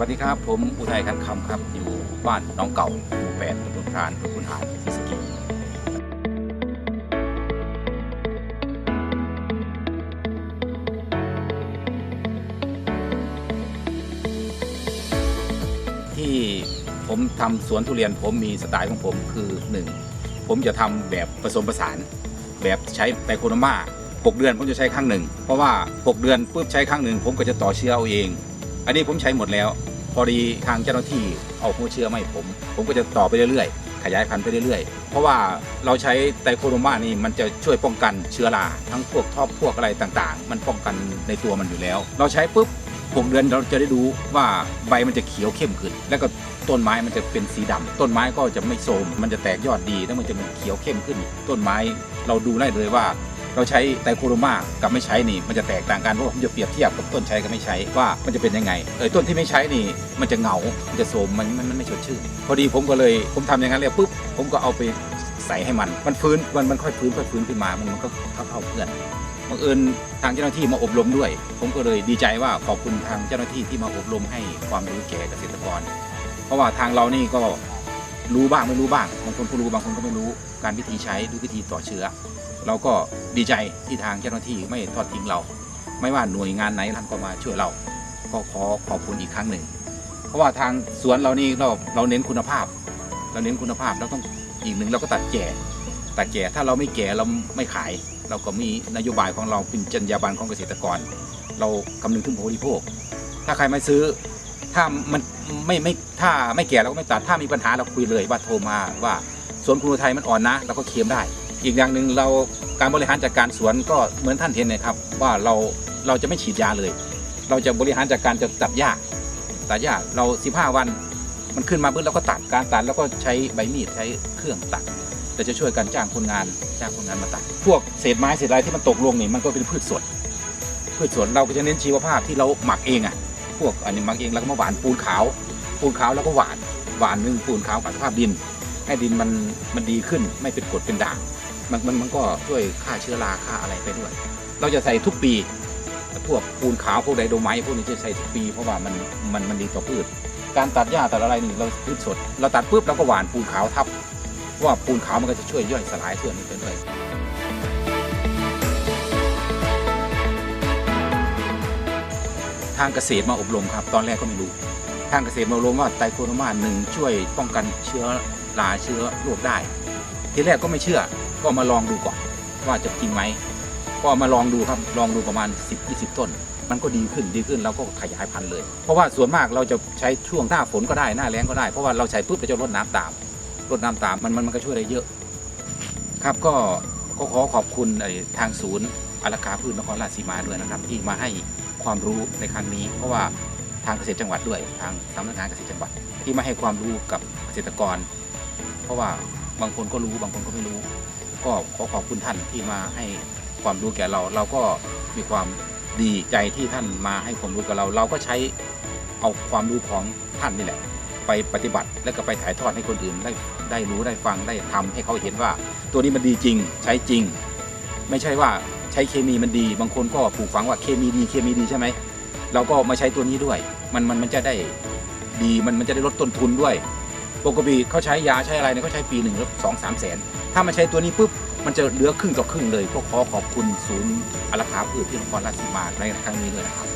วัสดีครับ ผมอุทัยคันคำครับ อยู่บ้านน้องเก่าหมู่แปดตำบลพรานอำเภอพุนหาดที่สกีที่ผมทำสวนทุเรียนผมมีสไตล์ของผมคือหนึ่งผมจะทำแบบผสมผสาน แบบใช้ไตโคโนมา6เดือนผมจะใช้ครั้งหนึ่ง เพราะว่า 6 เดือนปุ๊บใช้ครั้งหนึ่ง ผมก็จะต่อเชื้อเอาเอง อันนี้ผมใช้หมดแล้ว พอดีทางเจ้าหน้าที่เอาหัวเชื้อมาให้ผม ผมก็จะต่อไปเรื่อยๆ ขยายพันธุ์ไปเรื่อยๆ เพราะว่าเราใช้ไตโคโนมานี่มันจะช่วยป้องกันเชื้อราทั้งพวกทอบพวกอะไรต่างๆ มันป้องกันในตัวมันอยู่แล้ว เราใช้ปุ๊บหกเดือนเราจะได้ดูว่าใบมันจะเขียวเข้มขึ้น แล้วก็ต้นไม้มันจะเป็นสีดำต้นไม้ก็จะไม่โทรมมันจะแตกยอดดีแล้วมันจะเขียวเข้มขึ้น ต้นไม้เราดูได้เลยว่า เราใช้ไตโคโรมากับไม่ใช้นี่มันจะแตกต่างกันเพราะผมจะเปรียบเทียบกับต้นใช้กับไม่ใช้ว่ามันจะเป็นยังไงเออต้นที่ไม่ใช้นี่มันจะเหงามันจะโสมมันมันไม่สดชื่นพอดีผมก็เลยผมทำอย่างนั้นเลยปุ๊บผมก็เอาไปใส่ให้มัน มันฟื้นมันมันค่อยฟื้นค่อยฟื้นขึ้นมา มันมันก็เข้าเข้าเพื่อนบังเอิญทางเจ้าหน้าที่มาอบรมด้วย ผมก็เลยดีใจว่าขอบคุณทางเจ้าหน้าที่ที่มาอบรมให้ความรู้แก่เกษตรกร เพราะว่าทางเรานี่ก็ รู้บ้างไม่รู้บ้างบางคนก็รู้บางคนก็ไม่รู้การวิธีใช้หรือวิธีต่อเชื้อ เราก็ดีใจที่ทางเจ้าหน้าที่ไม่ทอดทิ้งเรา ไม่ว่าหน่วยงานไหนท่านก็มาช่วยเรา ก็ขอขอบคุณอีกครั้งหนึ่ง เพราะว่าทางสวนเรานี่เราเราเน้นคุณภาพ เราเน้นคุณภาพเราต้องอีกหนึ่งเราก็ตัดแก่ตัดแก่ถ้าเราไม่แก่เราไม่ขาย เราก็มีนโยบายของเราเป็นจรรยาบรรณของเกษตรกร เราคำนึงถึงผู้บริโภค ถ้าใครไม่ซื้อ ถ้ามันไม่ไม่ถ้าไม่แก่เราก็ไม่ตัดถ้ามีปัญหาเราคุยเลยว่าโทรมาว่าสวนคุณอุทัยมันอ่อนนะเราก็เคลมได้ อีกอย่างหนึ่งเราการบริหารจัดการสวนก็เหมือนท่านเห็นนะครับ ว่าเราเราจะไม่ฉีดยาเลย เราจะบริหารจัดการจะตัดหญ้าตัดหญ้าเรา 15 วันมันขึ้นมาปุ๊บเราก็ตัดการตัดแล้วก็ใช้ใบมีดใช้เครื่องตัดเราจะช่วยกันจ้างคนงานจ้างคนงานมาตัด พวกเศษไม้เศษอะไรที่มันตกลงนี่มันก็เป็นพืชสดพืชสวนเราก็จะเน้นชีวภาพที่เราหมักเองอะ พวกอันนี้มักเองแล้วก็มาหวานปูนขาว ปูนขาวแล้วก็หวานหวานนึ่งปูนขาวกับสภาพดิน ให้ดินมันมันดีขึ้นไม่เป็นกรดเป็นด่างมันมันมันก็ช่วยฆ่าเชื้อราฆ่าอะไรไปด้วย เราจะใส่ทุกปีพวกปูนขาวพวกไดโดไมต์พวกนี้จะใส่ทุกปีเพราะว่ามันมันมันดีต่อพืช การตัดหญ้าตัดอะไรนี่เราพืชสด เราตัดปุ๊บเราก็หวานปูนขาวทับว่าปูนขาวมันก็จะช่วยย่อยสลายส่วนนี้ไปด้วย ทางเกษตรมาอบรมครับ ตอนแรกก็ไม่รู้ ทางเกษตรมาอบรมว่าไตรโคโนมาหนึ่งช่วยป้องกันเชื้อราเชื้อโรคได้ ทีแรกก็ไม่เชื่อ ก็มาลองดูก่อนว่าจะจริงไหมก็มาลองดูครับลองดูประมาณ 10-20 ต้น มันก็ดีขึ้นดีขึ้นแล้วก็ขยายพันธุ์เลย เพราะว่าส่วนมากเราจะใช้ช่วงหน้าฝนก็ได้หน้าแล้งก็ได้เพราะว่าเราใช้ปุ๊บเราจะรดน้ำตามรดน้ำตามมันมันมันก็ช่วยได้เยอะ ครับก็ก็ขอขอบคุณไอ้ทางศูนย์ อารักาพืชนครราชสีมาด้วยนะครับ ที่มาให้ความรู้ในครั้งนี้ เพราะว่าทางเกษตรจังหวัดด้วย ทางสำนักงานเกษตรจังหวัด ที่มาให้ความรู้กับเกษตรกร เพราะว่าบางคนก็รู้บางคนก็ไม่รู้ ก็ขอขอบคุณท่านที่มาให้ความรู้แก่เรา เราก็มีความดีใจที่ท่านมาให้ความรู้กับเรา เราก็ใช้เอาความรู้ของท่านนี่แหละ ไปปฏิบัติแล้วก็ไปถ่ายทอดให้คนอื่นได้ได้รู้ได้ฟังได้ทำให้เขาเห็นว่า ตัวนี้มันดีจริงใช้จริง ไม่ใช่ว่า ช้เคมีมันดี บางคนก็ปลูกฝังว่าเคมีดีเคมีดีใช่ไหมเราก็มาใช้ตัวนี้ด้วย มันมันมันจะได้ดีมันมันจะได้ลดต้นทุนด้วยปกติเขาใช้ยาใช้อะไรเนี่ยเขาใช้ปีหนึ่งแล้วสองสามแสนถ้ามาใช้ตัวนี้ปุ๊บมันจะเหลือครึ่งต่อครึ่งเลยก็ขอขอบคุณศูนย์อารักขาพืชที่นครราชสีมาในครั้งนี้ด้วยนะครับ